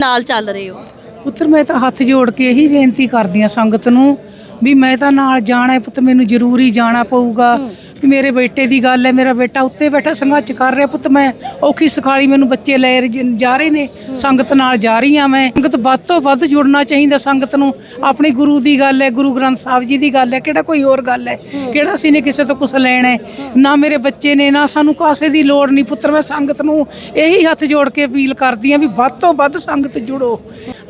ਨਾਲ ਚੱਲ ਰਹੇ ਹੋ? ਪੁੱਤਰ ਮੈਂ ਤਾਂ ਹੱਥ ਜੋੜ ਕੇ ਇਹੀ ਬੇਨਤੀ ਕਰਦੀ ਆ ਸੰਗਤ ਨੂੰ ਵੀ ਮੈਂ ਤਾਂ ਨਾਲ ਜਾਣਾ ਹੈ ਪੁੱਤ ਮੈਨੂੰ ਜ਼ਰੂਰੀ ਜਾਣਾ ਪਊਗਾ। ਵੀ ਮੇਰੇ ਬੇਟੇ ਦੀ ਗੱਲ ਹੈ, ਮੇਰਾ ਬੇਟਾ ਉੱਤੇ ਬੈਠਾ ਸੰਘਰਸ਼ ਕਰ ਰਿਹਾ ਪੁੱਤ, ਮੈਂ ਔਖੀ ਸਖਾਲੀ ਮੈਨੂੰ ਬੱਚੇ ਲੈ ਜ, ਜਾ ਰਹੇ ਨੇ, ਸੰਗਤ ਨਾਲ ਜਾ ਰਹੀ ਹਾਂ ਮੈਂ। ਸੰਗਤ ਵੱਧ ਤੋਂ ਵੱਧ ਜੁੜਨਾ ਚਾਹੀਦਾ ਸੰਗਤ ਨੂੰ। ਆਪਣੇ ਗੁਰੂ ਦੀ ਗੱਲ ਹੈ, ਗੁਰੂ ਗ੍ਰੰਥ ਸਾਹਿਬ ਜੀ ਦੀ ਗੱਲ ਹੈ, ਕਿਹੜਾ ਕੋਈ ਹੋਰ ਗੱਲ ਹੈ? ਕਿਹੜਾ ਅਸੀਂ ਨੇ ਕਿਸੇ ਤੋਂ ਕੁਝ ਲੈਣਾ ਹੈ? ਨਾ ਮੇਰੇ ਬੱਚੇ ਨੇ, ਨਾ ਸਾਨੂੰ ਕਾਸੇ ਦੀ ਲੋੜ ਨਹੀਂ ਪੁੱਤਰ, ਮੈਂ ਸੰਗਤ ਨੂੰ ਇਹੀ ਹੱਥ ਜੋੜ ਕੇ ਅਪੀਲ ਕਰਦੀ ਹਾਂ ਵੀ ਵੱਧ ਤੋਂ ਵੱਧ ਸੰਗਤ ਜੁੜੋ।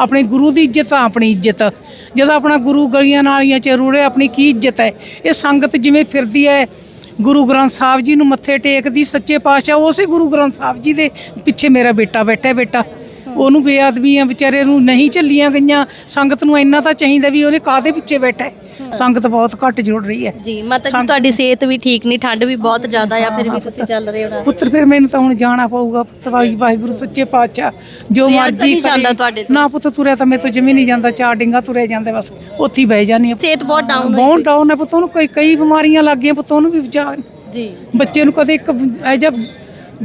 ਆਪਣੇ ਗੁਰੂ ਦੀ ਇੱਜ਼ਤ ਆ, ਆਪਣੀ ਇੱਜ਼ਤ। ਜਦੋਂ ਆਪਣਾ ਗੁਰੂ ਗਲੀਆਂ ਨਾਲੀਆਂ 'ਚ ਰੂੜੇ ਆਪਣੀ ਕੀ ਇੱਜ਼ਤ ਹੈ? ਇਹ ਸੰਗਤ ਜਿਵੇਂ ਫਿਰਦੀ ਹੈ ਗੁਰੂ ਗ੍ਰੰਥ ਸਾਹਿਬ ਜੀ ਨੂੰ ਮੱਥੇ ਟੇਕਦੀ ਸੱਚੇ ਪਾਤਸ਼ਾਹ, ਉਸੇ ਗੁਰੂ ਗ੍ਰੰਥ ਸਾਹਿਬ ਜੀ ਦੇ ਪਿੱਛੇ ਮੇਰਾ ਬੇਟਾ ਬੈਠਾ ਬੇਟਾ। ਉਹਨੂੰ ਬੇਆਦਮੀਆਂ ਵਿਚਾਰੇ ਨੂੰ ਨਹੀਂ ਝੱਲੀਆਂ ਗਈਆਂ। ਸੰਗਤ ਨੂੰ ਇੰਨਾ ਤਾਂ ਚਾਹੀਦਾ ਵੀ ਉਹਨੇ ਕਾਦੇ ਪਿੱਛੇ ਬੈਠਾ ਹੈ? ਸੰਗਤ ਬਹੁਤ ਘੱਟ ਜੁੜ ਰਹੀ ਹੈ। ਜੀ ਮਾਤਾ ਜੀ ਤੁਹਾਡੀ ਸਿਹਤ ਵੀ ਠੀਕ ਨਹੀਂ ਠੰਡ ਵੀ ਬਹੁਤ ਜ਼ਿਆਦਾ ਆ ਫਿਰ ਵੀ ਤੁਸੀਂ ਚੱਲ ਰਹੇ ਹੋ ਪੁੱਤਰ ਫਿਰ ਮੈਨੂੰ ਤਾਂ ਹੁਣ ਜਾਣਾ ਪਊਗਾ। ਵਾਹਿ- ਵਾਹਿਗੁਰੂ ਸੱਚੇ ਪਾਤਸ਼ਾਹ ਜੋ ਮਰਜ਼ੀ ਕਰੇ? ਨਾ ਪੁੱਤ ਤੁਰਿਆ ਤਾਂ ਮੇਰੇ ਤੋਂ ਜਮੀ ਨਹੀਂ ਜਾਂਦਾ ਚਾਰ ਡਿੰਗਾ ਤੁਰਿਆ ਜਾਂਦੇ ਬਸ ਉੱਥੇ ਹੀ ਬਹਿ ਜਾਂਦੀ ਹਾਂ। ਸਿਹਤ ਬਹੁਤ ਡਾਊਨ ਹੋਈ ਬਹੁਤ ਡਾਊਨ ਹੈ ਪੁੱਤ ਉਹਨੂੰ ਕਈ ਕਈ ਬਿਮਾਰੀਆਂ ਲੱਗ ਗਈਆਂ ਪੁੱਤ ਉਹਨੂੰ ਵੀ ਵਿਚਾਰ ਜੀ। ਬੱਚੇ ਨੂੰ ਕਦੇ ਇੱਕ ਐ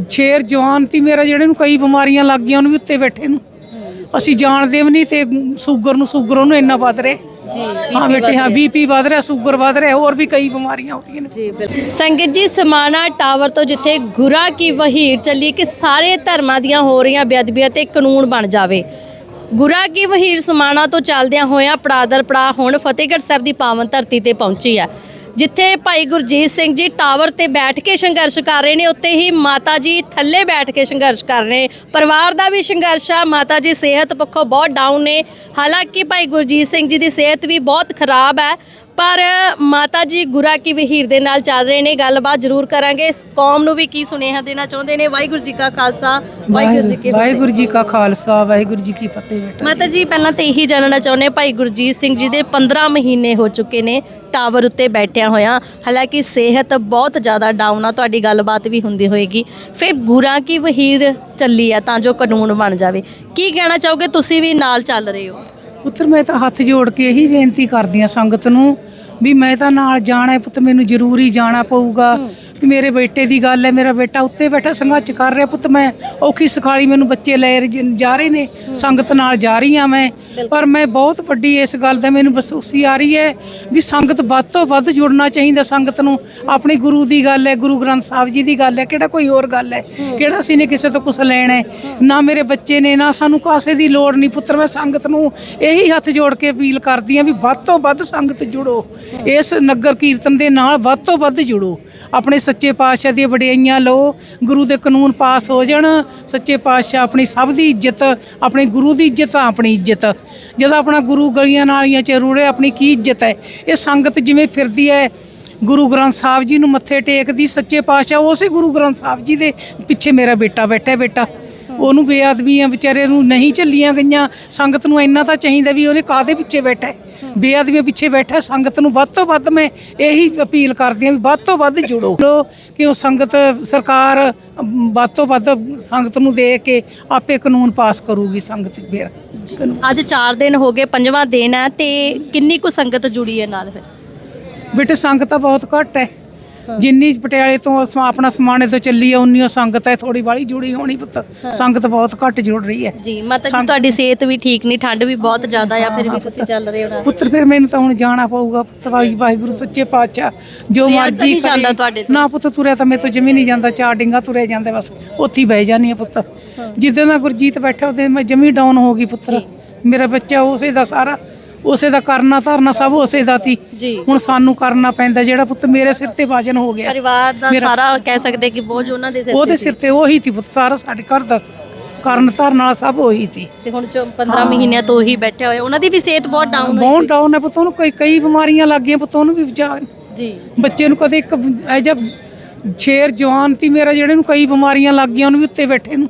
ਛੇਰ ਜਵਾਨ ਤੀ ਮੇਰਾ ਜਿਹੜੇ ਨੂੰ ਕਈ ਬਿਮਾਰੀਆਂ ਲੱਗ ਗਈਆਂ ਉਹਨੂੰ ਵੀ ਉੱਤੇ ਬੈਠੇ ਨੂੰ। ਅਸੀਂ ਜਾਣਦੇ ਵੀ ਨਹੀਂ ਤੇ ਸ਼ੂਗਰ ਨੂੰ ਸ਼ੂਗਰ ਉਹਨੂੰ ਇੰਨਾ ਵੱਧ ਰਿਹਾ। ਜੀ ਹਾਂ ਬੇਟੇ ਹਾਂ ਬੀਪੀ ਵੱਧ ਰਿਹਾ ਸ਼ੂਗਰ ਵੱਧ ਰਿਹਾ ਹੋਰ ਵੀ ਕਈ ਬਿਮਾਰੀਆਂ ਹੋ ਰਹੀਆਂ ਨੇ। ਜੀ ਬਿਲਕੁਲ। ਸੰਗਤ ਜੀ ਸਮਾਣਾ ਟਾਵਰ ਤੋਂ ਜਿੱਥੇ ਗੁਰਾਂ ਕੀ ਵਹੀਰ ਚੱਲੀ ਕਿ ਸਾਰੇ ਧਰਮਾਂ ਦੀਆਂ ਹੋ ਰਹੀਆਂ ਬੇਅਦਬੀਆਂ ਤੇ ਕਾਨੂੰਨ ਬਣ ਜਾਵੇ। ਗੁਰਾਂ ਕੀ ਵਹੀਰ ਸਮਾਣਾ ਤੋਂ ਚੱਲਦਿਆਂ ਹੋਇਆਂ ਪੜਾਦਰ ਪੜਾ ਹੁਣ ਫਤਿਹਗੜ੍ਹ ਸਾਹਿਬ ਦੀ ਪਾਵਨ ਧਰਤੀ ਤੇ ਪਹੁੰਚੀ ਆ ਜਿੱਥੇ ਭਾਈ ਗੁਰਜੀਤ ਸਿੰਘ ਜੀ ਟਾਵਰ ਤੇ ਬੈਠ ਕੇ ਸੰਘਰਸ਼ ਕਰ ਰਹੇ ਨੇ ਉੱਤੇ ਹੀ ਮਾਤਾ ਜੀ ਥੱਲੇ ਬੈਠ ਕੇ ਸੰਘਰਸ਼ ਕਰ ਰਹੇ ਪਰਿਵਾਰ ਦਾ ਵੀ ਸੰਘਰਸ਼ ਆ ਮਾਤਾ ਜੀ ਸਿਹਤ ਪੱਖੋਂ ਬਹੁਤ ਡਾਊਨ ਨੇ। ਹਾਲਾਂਕਿ ਭਾਈ ਗੁਰਜੀਤ ਸਿੰਘ ਜੀ ਦੀ ਸਿਹਤ ਵੀ ਬਹੁਤ ਖਰਾਬ ਹੈ ਪਰ ਮਾਤਾ ਜੀ ਗੁਰਾ ਕੀ ਵਹੀਰ ਦੇ ਨਾਲ ਚੱਲ ਰਹੇ ਨੇ। ਗੱਲਬਾਤ ਜ਼ਰੂਰ ਕਰਾਂਗੇ। ਕੌਮ ਨੂੰ ਵੀ ਕੀ ਸੁਨੇਹਾ ਦੇਣਾ ਚਾਹੁੰਦੇ ਨੇ? ਵਾਹਿਗੁਰੂ ਜੀ ਕਾ ਖਾਲਸਾ। ਵਾਹਿਗੁਰੂ ਜੀ ਕੀ ਫਤਿਹ। ਵਾਹਿਗੁਰੂ ਜੀ ਕਾ ਖਾਲਸਾ ਵਾਹਿਗੁਰੂ ਜੀ ਕੀ ਫਤਿਹ। ਬੇਟਾ ਮਾਤਾ ਜੀ ਪਹਿਲਾਂ ਤਾਂ ਇਹੀ ਜਾਣਨਾ ਚਾਹੁੰਦੇ ਭਾਈ ਗੁਰਜੀਤ ਸਿੰਘ ਜੀ ਦੇ 15 ਮਹੀਨੇ ਹੋ ਚੁੱਕੇ ਨੇ। ਟਾਵਰ ਉੱਤੇ ਬੈਠਿਆ ਹੋਇਆ। ਹਾਲਾਂਕਿ ਸਿਹਤ ਬਹੁਤ ਜ਼ਿਆਦਾ ਡਾਊਨ ਆ, ਤੁਹਾਡੀ ਗੱਲਬਾਤ ਵੀ ਹੁੰਦੀ ਹੋਏਗੀ। ਫਿਰ ਗੁਰਾਂ ਕੀ ਵਹੀਰ ਚੱਲੀ ਆ ਤਾਂ ਜੋ ਕਾਨੂੰਨ ਬਣ ਜਾਵੇ? ਕੀ ਕਹਿਣਾ ਚਾਹੋਗੇ? ਤੁਸੀਂ ਵੀ ਨਾਲ ਚੱਲ ਰਹੇ ਹੋ। ਪੁੱਤਰ, ਮੈਂ ਤਾਂ ਹੱਥ ਜੋੜ ਕੇ ਇਹੀ ਬੇਨਤੀ ਕਰਦੀ ਆ ਸੰਗਤ ਨੂੰ ਵੀ ਮੈਂ ਤਾਂ ਨਾਲ ਜਾਣਾ ਹੈ ਪੁੱਤ ਮੈਨੂੰ ਜ਼ਰੂਰੀ ਜਾਣਾ ਪਊਗਾ। ਵੀ ਮੇਰੇ ਬੇਟੇ ਦੀ ਗੱਲ ਹੈ ਮੇਰਾ ਬੇਟਾ ਉੱਤੇ ਬੈਠਾ ਸੰਘਰਸ਼ ਕਰ ਰਿਹਾ ਪੁੱਤ ਮੈਂ। ਔਖੀ ਸਖਾਲੀ ਮੈਨੂੰ ਬੱਚੇ ਲੈ ਰ- ਜਾ ਰਹੇ ਨੇ ਸੰਗਤ ਨਾਲ ਜਾ ਰਹੀ ਆ ਮੈਂ। ਪਰ ਮੈਂ ਬਹੁਤ ਵੱਡੀ ਇਸ ਗੱਲ ਦਾ ਮੈਨੂੰ ਮਹਿਸੂਸੀ ਆ ਰਹੀ ਹੈ ਵੀ ਸੰਗਤ ਵੱਧ ਤੋਂ ਵੱਧ ਜੁੜਨਾ ਚਾਹੀਦਾ ਸੰਗਤ ਨੂੰ। ਆਪਣੀ ਗੁਰੂ ਦੀ ਗੱਲ ਹੈ ਗੁਰੂ ਗ੍ਰੰਥ ਸਾਹਿਬ ਜੀ ਦੀ ਗੱਲ ਹੈ ਕਿਹੜਾ ਕੋਈ ਹੋਰ ਗੱਲ ਹੈ? ਕਿਹੜਾ ਅਸੀਂ ਨੇ ਕਿਸੇ ਤੋਂ ਕੁਝ ਲੈਣਾ ਹੈ? ਨਾ ਮੇਰੇ ਬੱਚੇ ਨੇ ਨਾ ਸਾਨੂੰ ਕਾਸੇ ਦੀ ਲੋੜ ਨਹੀਂ ਪੁੱਤਰ ਮੈਂ ਸੰਗਤ ਨੂੰ ਇਹੀ ਹੱਥ ਜੋੜ ਕੇ ਅਪੀਲ ਕਰਦੀ ਆ ਵੀ ਵੱਧ ਤੋਂ ਵੱਧ ਸੰਗਤ ਜੁੜੋ। ਇਸ ਨਗਰ ਕੀਰਤਨ ਦੇ ਨਾਲ ਵੱਧ ਤੋਂ ਵੱਧ ਜੁੜੋ। ਆਪਣੇ ਸੱਚੇ ਪਾਤਸ਼ਾਹ ਦੀਆਂ ਵਡਿਆਈਆਂ ਲਓ, ਗੁਰੂ ਦੇ ਕਾਨੂੰਨ ਪਾਸ ਹੋ ਜਾਣ, ਸੱਚੇ ਪਾਤਸ਼ਾਹ ਆਪਣੀ ਸਭ ਦੀ ਇੱਜ਼ਤ, ਆਪਣੇ ਗੁਰੂ ਦੀ ਇੱਜ਼ਤ ਆਪਣੀ ਇੱਜ਼ਤ। ਜਦੋਂ ਆਪਣਾ ਗੁਰੂ ਗਲੀਆਂ ਨਾਲੀਆਂ 'ਚ ਰੂੜੇ ਆਪਣੀ ਕੀ ਇੱਜ਼ਤ ਹੈ? ਇਹ ਸੰਗਤ ਜਿਵੇਂ ਫਿਰਦੀ ਹੈ, ਗੁਰੂ ਗ੍ਰੰਥ ਸਾਹਿਬ ਜੀ ਨੂੰ ਮੱਥੇ ਟੇਕਦੀ, ਸੱਚੇ ਪਾਤਸ਼ਾਹ ਉਸੇ ਗੁਰੂ ਗ੍ਰੰਥ ਸਾਹਿਬ ਜੀ ਦੇ ਪਿੱਛੇ ਮੇਰਾ ਬੇਟਾ ਬੈਠਾ ਬੇਟਾ। ਉਹਨੂੰ ਬੇਆਦਮੀਆਂ ਵਿਚਾਰੇ ਨੂੰ ਨਹੀਂ ਝੱਲੀਆਂ ਗਈਆਂ। ਸੰਗਤ ਨੂੰ ਇੰਨਾ ਤਾਂ ਚਾਹੀਦਾ ਵੀ ਉਹਨੇ ਕਾਦੇ ਪਿੱਛੇ ਬੈਠਾ ਹੈ? ਬੇਆਦਮੀਆਂ ਪਿੱਛੇ ਬੈਠਾ। ਸੰਗਤ ਨੂੰ ਵੱਧ ਤੋਂ ਵੱਧ ਮੈਂ ਇਹੀ ਅਪੀਲ ਕਰਦੀ ਹਾਂ ਵੀ ਵੱਧ ਤੋਂ ਵੱਧ ਜੁੜੋ। ਕਿ ਉਹ ਸੰਗਤ ਸਰਕਾਰ ਵੱਧ ਤੋਂ ਵੱਧ ਸੰਗਤ ਨੂੰ ਦੇ ਕੇ ਆਪੇ ਕਾਨੂੰਨ ਪਾਸ ਕਰੂਗੀ ਸੰਗਤ ਫਿਰ। ਅੱਜ 4 ਦਿਨ ਹੋ ਗਏ ਪੰਜਵਾਂ ਦਿਨ ਹੈ ਤੇ ਕਿੰਨੀ ਕੁ ਸੰਗਤ ਜੁੜੀ ਹੈ ਨਾਲ ਫਿਰ? ਬੇਟੇ ਸੰਗਤ ਤਾਂ ਬਹੁਤ ਘੱਟ ਹੈ। ਜਿੰਨੀ ਪਟਿਆਲੇ ਤੋਂ ਸ- ਆਪਣਾ ਸਮਾਣੇ ਤੋਂ ਚੱਲੀ ਹੈ ਉਨੀ ਓ ਸੰਗਤ ਹੈ ਥੋੜੀ ਵਾਲੀ ਜੁੜੀ ਹੋਣੀ ਪੁੱਤ। ਸੰਗਤ ਬਹੁਤ ਘੱਟ ਜੁੜ ਰਹੀ ਹੈ। ਜੀ ਮਾਤਾ ਜੀ ਸੰਗ- ਤੁਹਾਡੀ ਸਿਹਤ ਵੀ ਠੀਕ ਨਹੀਂ ਠੰਡ ਵੀ ਬਹੁਤ ਜ਼ਿਆਦਾ ਆ ਫਿਰ ਵੀ ਤੁਸੀਂ ਚੱਲ ਰਹੇ ਹੋ ਨਾਲ ਪੁੱਤਰ ਫਿਰ ਮੈਨੂੰ ਤਾਂ ਹੁਣ ਜਾਣਾ ਪਊਗਾ। ਪੁੱਤ ਵਾਹਿ- ਵਾਹਿਗੁਰੂ ਸੱਚੇ ਪਾਤਸ਼ਾਹ ਜੋ ਤੁਰਿਆ ਤਾਂ ਮਰਜ਼ੀ ਨਹੀਂ ਜਾਂਦਾ ਤੁਹਾਡੇ ਤੋਂ? ਨਾ ਪੁੱਤ ਤੁਰਿਆ ਤਾਂ ਮੇਰੇ ਤੋਂ ਜਮੀ ਨਹੀਂ ਜਾਂਦਾ ਚਾਰ ਡਿੰਗਾ ਤੁਰਿਆ ਜਾਂਦੇ ਬਸ ਉੱਥੇ ਹੀ ਬਹਿ ਜਾਂਦੀ ਆ ਪੁੱਤ। ਜਿੱਦਾਂ ਦਾ ਗੁਰਜੀਤ ਬੈਠਾ ਉਹਦੇ ਮੈਂ ਜਮੀ ਡਾਊਨ ਹੋ ਗਈ ਪੁੱਤਰ। ਮੇਰਾ ਬੱਚਾ ਉਸੇ ਦਾ ਸਾਰਾ ਉਸੇ ਦਾ ਕਰਨਾ ਧਰਨਾ ਸਭ ਉਸੇ ਦਾ ਤੀ ਜੀ। ਹੁਣ ਸਾਨੂੰ ਕਰਨਾ ਪੈਂਦਾ ਜਿਹੜਾ ਪੁੱਤ ਮੇਰੇ ਸਿਰ ਤੇ ਵਾਜਨ ਹੋ ਗਿਆ। ਪਰਿਵਾਰ ਦਾ ਮੇਰਾ- ਸਾਰਾ ਕਹਿ ਸਕਦੇ ਕਿ ਬੋਝ ਉਹਨਾਂ ਦੇ ਸਿਰ ਉਹਦੇ ਤੇ ਸਿਰ ਤੇ ਉਹੀ ਤੀ ਪੁੱਤ ਸਾਰਾ ਸਾਡੇ ਘਰ ਦਾ ਕਰਨ ਧਰਨ ਵਾਲਾ ਸਭ ਉਹੀ ਤੀ ਤੇ ਹੁਣ ਜੋ 15 ਮਹੀਨਿਆਂ ਤੋਂ ਹੀ ਬੈਠੇ ਹੋਏ ਉਹਨਾਂ ਦੀ ਵੀ ਸਿਹਤ ਬਹੁਤ ਡਾਊਨ ਹੋਈ ਬਹੁਤ ਡਾਊਨ ਹੈ ਪੁੱਤ ਉਹਨੂੰ ਕਈ ਕਈ ਬਿਮਾਰੀਆਂ ਲੱਗ ਗਈਆਂ ਪੁੱਤ ਉਹਨੂੰ ਵੀ ਵਿਚਾਰ ਜੀ। ਬੱਚੇ ਨੂੰ ਕਦੇ ਇੱਕ ਐ ਜਬ ਛੇਰ ਜਵਾਨ ਤੀ ਮੇਰਾ ਜਿਹੜੇ ਨੂੰ ਕਈ ਬਿਮਾਰੀਆਂ ਲੱਗ ਗਈਆਂ ਉਹਨੂੰ ਵੀ ਉੱਤੇ ਬੈਠੇ ਨੂੰ।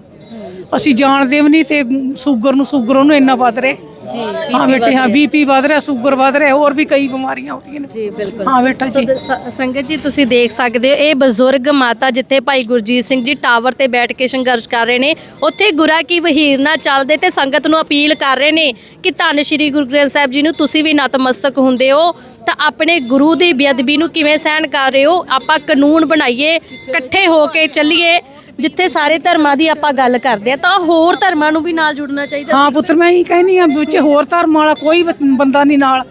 ਅਸੀਂ ਜਾਣਦੇ ਵੀ ਨਹੀਂ ਤੇ ਸ਼ੂਗਰ ਨੂੰ ਸ਼ੂਗਰ ਉਹਨੂੰ ਇੰਨਾ ਵੱਧ ਰਿਹਾ। ਜੀ ਹਾਂ ਬੇਟੇ ਹਾਂ ਬੀਪੀ ਵੱਧ ਰਿਹਾ ਸ਼ੂਗਰ ਵੱਧ ਰਿਹਾ ਹੋਰ ਵੀ ਕਈ ਬਿਮਾਰੀਆਂ ਹੋ ਰਹੀਆਂ ਨੇ। ਜੀ ਬਿਲਕੁਲ। ਹਾਂ ਬੇਟਾ ਜੀ। ਸ- ਸੰਗਤ ਜੀ ਤੁਸੀਂ ਦੇਖ ਸਕਦੇ ਹੋ ਇਹ ਬਜ਼ੁਰਗ ਮਾਤਾ ਜਿੱਥੇ ਭਾਈ ਗੁਰਜੀਤ ਸਿੰਘ ਜੀ ਟਾਵਰ ਤੇ ਬੈਠ ਕੇ ਸੰਘਰਸ਼ ਕਰ ਰਹੇ ਨੇ ਉੱਥੇ ਗੁਰਾ ਕੀ ਵਹੀਰ ਨਾਲ ਚੱਲਦੇ ਤੇ ਸੰਗਤ ਨੂੰ ਅਪੀਲ ਕਰ ਰਹੇ ਨੇ ਕਿ ਧੰਨ ਸ਼੍ਰੀ ਗੁਰੂ ਗ੍ਰੰਥ ਸਾਹਿਬ ਜੀ ਨੂੰ ਤੁਸੀਂ ਵੀ ਨਤਮਸਤਕ ਹੁੰਦੇ ਹੋ। ਤਾਂ ਆਪਣੇ ਗੁਰੂ ਦੀ ਬੇਅਦਬੀ ਨੂੰ ਕਿਵੇਂ ਸਹਿਣ ਕਰ ਰਹੇ ਹੋ? ਆਪਾਂ ਕਾਨੂੰਨ ਬਣਾਈਏ ਇਕੱਠੇ ਹੋ ਕੇ ਚੱਲੀਏ ਜਿੱਥੇ ਸਾਰੇ ਧਰਮਾਂ ਦੀ ਆਪਾਂ ਗੱਲ ਕਰਦੇ ਆ ਤਾਂ ਹੋਰ ਧਰਮਾਂ ਨੂੰ ਵੀ ਨਾਲ ਜੁੜਨਾ ਚਾਹੀਦਾ। ਹਾਂ ਪੁੱਤਰ ਮੈਂ ਇਹੀ ਕਹਿੰਦੀ ਆ ਵਿੱਚ ਹੋਰ ਧਰਮ ਵਾਲਾ ਕੋਈ ਬੰਦਾ ਨਹੀਂ ਨਾਲ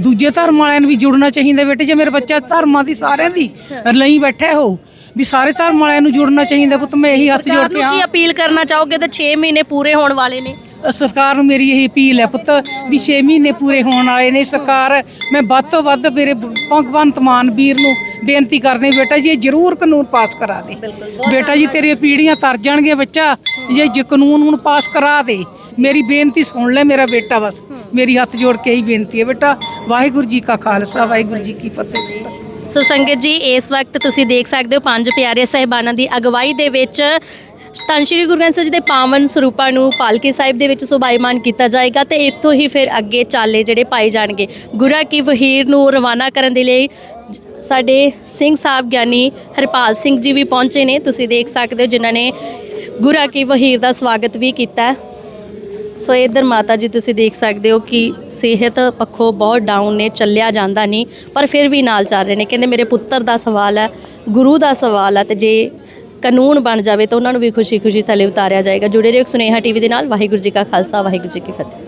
ਦੂਜੇ ਧਰਮ ਵਾਲਿਆਂ ਨੂੰ ਵੀ ਜੁੜਨਾ ਚਾਹੀਦਾ ਬੇਟੇ ਜੇ ਮੇਰੇ ਬੱਚਾ ਧਰਮਾਂ ਦੀ ਸਾਰਿਆਂ ਦੀ ਲਈ ਬੈਠਾ ਹੋ ਵੀ ਸਾਰੇ ਧਰਮ ਵਾਲਿਆਂ ਨੂੰ ਜੁੜਨਾ ਚਾਹੀਦਾ ਪੁੱਤ ਮੈਂ ਇਹੀ ਹੱਥ ਜੋੜ ਸਰਕਾਰ ਕੇ ਨੂੰ ਕੀ ਅਪੀਲ ਕਰਨਾ ਚਾਹੋਗੇ ਤਾਂ 6 ਮਹੀਨੇ ਪੂਰੇ ਹੋਣ ਵਾਲੇ ਨੇ? ਸਰਕਾਰ ਨੂੰ ਮੇਰੀ ਇਹ ਅਪੀਲ ਹੈ ਪੁੱਤ ਵੀ 6 ਮਹੀਨੇ ਪੂਰੇ ਹੋਣ ਵਾਲੇ ਨੇ। ਸਰਕਾਰ ਮੈਂ ਵੱਧ ਤੋਂ ਵੱਧ ਮੇਰੇ ਭਗਵੰਤ ਮਾਨ ਵੀਰ ਨੂੰ ਬੇਨਤੀ ਕਰਦੇ ਬੇਟਾ ਜੀ ਇਹ ਜ਼ਰੂਰ ਕਾਨੂੰਨ ਪਾਸ ਕਰਾ ਦੇ। ਬਿਲਕੁਲ ਬੇਟਾ ਜੀ ਤੇਰੀਆਂ ਪੀੜ੍ਹੀਆਂ ਤਰ ਜਾਣਗੀਆਂ ਬੱਚਾ ਜੇ ਜੇ ਕਾਨੂੰਨ ਹੁਣ ਪਾਸ ਕਰਾ ਦੇ ਮੇਰੀ ਬੇਨਤੀ ਸੁਣ ਲੈ ਮੇਰਾ ਬੇਟਾ ਬਸ। ਮੇਰੀ ਹੱਥ ਜੋੜ ਕੇ ਹੀ ਬੇਨਤੀ ਹੈ ਬੇਟਾ ਵਾਹਿਗੁਰੂ ਜੀ ਕਾ ਖਾਲਸਾ ਵਾਹਿਗੁਰੂ ਜੀ ਕੀ ਫਤਿਹ ਸੋ ਸੰਗਤ ਜੀ, ਇਸ ਵਕਤ ਤੁਸੀਂ ਦੇਖ ਸਕਦੇ ਹੋ ਪੰਜ ਪਿਆਰੇ ਸਹਿਬਾਨਾਂ ਦੀ ਅਗਵਾਈ ਦੇ ਵਿੱਚ ਧੰਨ ਸ਼੍ਰੀ ਗੁਰੂ ਗ੍ਰੰਥ ਸਾਹਿਬ ਜੀ ਦੇ ਪਾਵਨ ਸਰੂਪਾਂ ਨੂੰ ਪਾਲਕੀ ਸਾਹਿਬ ਦੇ ਵਿੱਚ ਸੁਭਾਈਮਾਨ ਕੀਤਾ ਜਾਏਗਾ ਤੇ ਇੱਥੋਂ ਹੀ ਫਿਰ ਅੱਗੇ ਚਾਲੇ ਜਿਹੜੇ ਪਾਏ ਜਾਣਗੇ। ਗੁਰਾ ਕੀ ਵਹੀਰ ਨੂੰ ਰਵਾਨਾ ਕਰਨ ਦੇ ਲਈ ਸਾਡੇ ਸਿੰਘ ਸਾਹਿਬ ਗਿਆਨੀ ਹਰਪਾਲ ਸਿੰਘ ਜੀ ਵੀ ਪਹੁੰਚੇ ਨੇ। ਤੁਸੀਂ ਦੇਖ ਸਕਦੇ ਹੋ ਜਿਨ੍ਹਾਂ ਨੇ ਗੁਰਾ ਕੀ ਵਹੀਰ ਦਾ ਸਵਾਗਤ ਵੀ ਕੀਤਾ। ਸੋ ਇਧਰ ਮਾਤਾ ਜੀ ਤੁਸੀਂ ਦੇਖ ਸਕਦੇ ਹੋ ਕਿ ਸਿਹਤ ਪੱਖੋਂ ਬਹੁਤ ਡਾਊਨ ਨੇ, ਚੱਲਿਆ ਜਾਂਦਾ ਨਹੀਂ, ਪਰ ਫਿਰ ਵੀ ਨਾਲ ਚੱਲ ਰਹੇ ਨੇ। ਕਹਿੰਦੇ ਮੇਰੇ ਪੁੱਤਰ ਦਾ ਸਵਾਲ ਹੈ, ਗੁਰੂ ਦਾ ਸਵਾਲ ਹੈ ਤੇ ਜੇ ਕਾਨੂੰਨ ਬਣ ਜਾਵੇ ਤਾਂ ਉਹਨਾਂ ਨੂੰ ਵੀ ਖੁਸ਼ੀ-ਖੁਸ਼ੀ ਥੱਲੇ ਉਤਾਰਿਆ ਜਾਏਗਾ। ਜੁੜੇ ਰਹੋ ਸੁਨੇਹਾ ਟੀਵੀ ਦੇ ਨਾਲ। ਵਾਹਿਗੁਰੂ ਜੀ ਕਾ ਖਾਲਸਾ, ਵਾਹਿਗੁਰੂ ਜੀ ਕੀ ਫਤਿਹ।